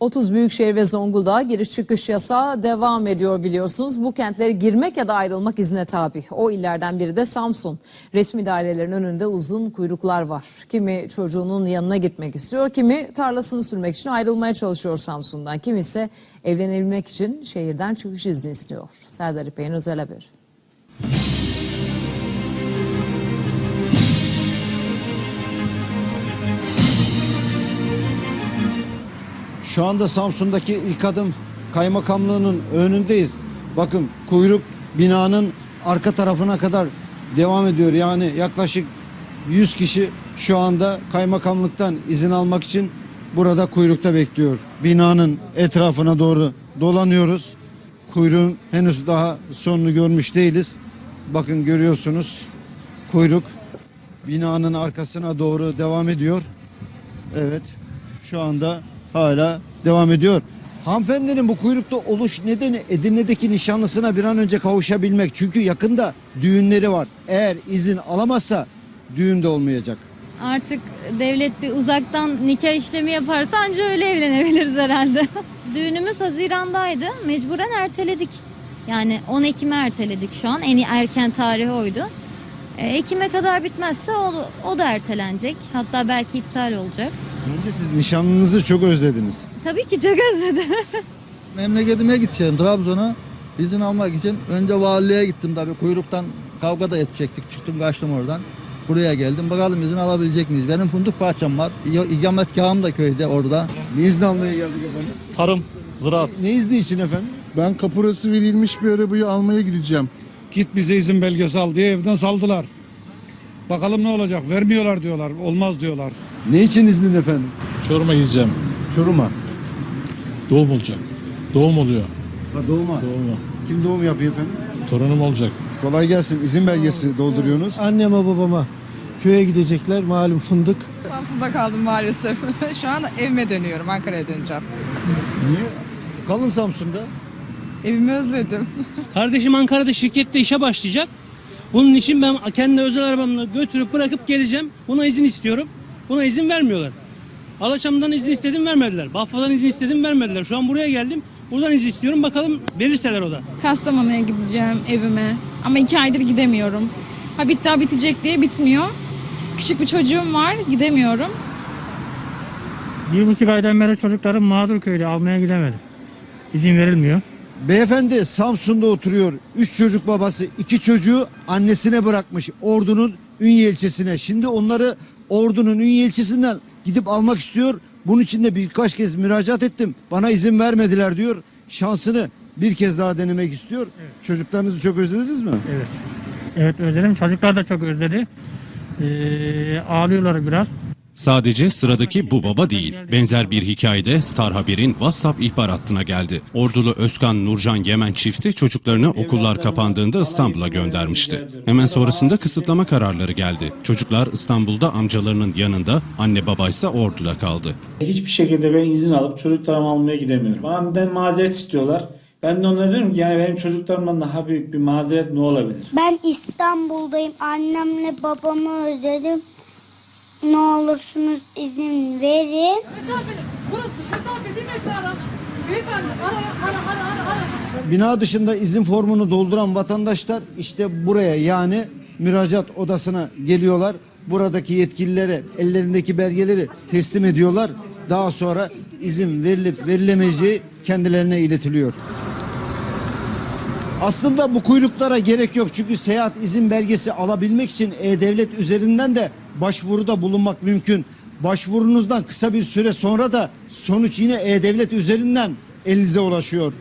30 büyükşehir ve Zonguldak'a giriş çıkış yasağı devam ediyor biliyorsunuz. Bu kentlere girmek ya da ayrılmak izne tabi. O illerden biri de Samsun. Resmi dairelerin önünde uzun kuyruklar var. Kimi çocuğunun yanına gitmek istiyor, kimi tarlasını sürmek için ayrılmaya çalışıyor Samsun'dan. Kimi ise evlenebilmek için şehirden çıkış izni istiyor. Serdar İpek'in özel haberi. Şu anda Samsun'daki ilk adım kaymakamlığının önündeyiz. Bakın kuyruk binanın arka tarafına kadar devam ediyor. Yani yaklaşık 100 kişi şu anda kaymakamlıktan izin almak için burada kuyrukta bekliyor. Binanın etrafına doğru dolanıyoruz. Kuyruğun henüz daha sonunu görmüş değiliz. Bakın görüyorsunuz kuyruk binanın arkasına doğru devam ediyor. Evet. Şu anda hala devam ediyor. Hanımefendinin bu kuyrukta oluş nedeni Edirne'deki nişanlısına bir an önce kavuşabilmek. Çünkü yakında düğünleri var. Eğer izin alamazsa düğün de olmayacak. Artık devlet bir uzaktan nikah işlemi yaparsa anca öyle evlenebiliriz herhalde. Düğünümüz Haziran'daydı. Mecburen erteledik. Yani 10 Ekim'e erteledik şu an. En erken tarihi oydu. E, Ekim'e kadar bitmezse o, o da ertelenecek. Hatta belki iptal olacak. Bence siz nişanlınızı çok özlediniz. Tabii ki çok özledim. Memleketime gideceğim Trabzon'a. izin almak için önce valiliğe gittim tabii kuyruktan kavga da edecektik. Çıktım kaçtım oradan. Buraya geldim. Bakalım izin alabilecek miyiz? Benim fındık bahçem var. İ- İkametgahım da köyde orada. Ne izni almaya geldik efendim? Tarım, ziraat. Ne izni için efendim? Ben kapurası verilmiş bir arabayı almaya gideceğim. Git bize izin belgesi al diye evden saldılar. Bakalım ne olacak? Vermiyorlar diyorlar. Olmaz diyorlar. Ne için iznin efendim? Çorum'a gideceğim. Çorum'a. Doğum olacak. Doğum oluyor. Ha, doğuma. Doğumu. Kim doğum yapıyor efendim? Torunum olacak. Kolay gelsin. İzin belgesi dolduruyorsunuz. Anneme babama köye gidecekler malum fındık. Samsun'da kaldım maalesef. Şu an evime dönüyorum. Ankara'ya döneceğim. Niye? Kalın Samsun'da. Evimi özledim. Kardeşim Ankara'da şirkette işe başlayacak. Bunun için ben kendi özel arabamla götürüp bırakıp geleceğim. Buna izin istiyorum. Buna izin vermiyorlar. Alaçam'dan izin istedim vermediler. Bafra'dan izin istedim vermediler. Şu an buraya geldim. Buradan izin istiyorum. Bakalım verirseler o da. Kastamonu'ya gideceğim evime. Ama iki aydır gidemiyorum. Ha bitti daha bitecek diye bitmiyor. Küçük bir çocuğum var gidemiyorum. Bir buçuk aydan beri çocuklarım mağdur köyde almaya gidemedim. İzin verilmiyor. Beyefendi Samsun'da oturuyor. Üç çocuk babası, iki çocuğu annesine bırakmış. Ordu'nun Ünye ilçesine. Şimdi onları Ordu'nun Ünye ilçesinden gidip almak istiyor. Bunun için de birkaç kez müracaat ettim. Bana izin vermediler diyor. Şansını bir kez daha denemek istiyor. Çocuklarınızı çok özlediniz mi? Evet. Evet özledim. Çocuklar da çok özledi. Ee, ağlıyorlar biraz. Sadece sıradaki bu baba değil. Benzer bir hikayede Star Haber'in WhatsApp ihbar hattına geldi. Ordulu Özkan Nurcan Yemen çifti çocuklarını okullar kapandığında İstanbul'a göndermişti. Hemen sonrasında kısıtlama kararları geldi. Çocuklar İstanbul'da amcalarının yanında, anne babaysa Ordu'da kaldı. Hiçbir şekilde ben izin alıp çocuklarımı almaya gidemiyorum. Bana mazeret istiyorlar. Ben de onlara diyorum ki yani benim çocuklarımdan daha büyük bir mazeret ne olabilir? Ben İstanbul'dayım. Annemle babamı özledim. Ne olursunuz izin verin. Bina dışında izin formunu dolduran vatandaşlar işte buraya yani müracaat odasına geliyorlar. Buradaki yetkililere ellerindeki belgeleri teslim ediyorlar. Daha sonra izin verilip verilemeyeceği kendilerine iletiliyor. Aslında bu kuyruklara gerek yok çünkü seyahat izin belgesi alabilmek için E-Devlet üzerinden de başvuruda bulunmak mümkün. Başvurunuzdan kısa bir süre sonra da sonuç yine E-Devlet üzerinden elinize ulaşıyor.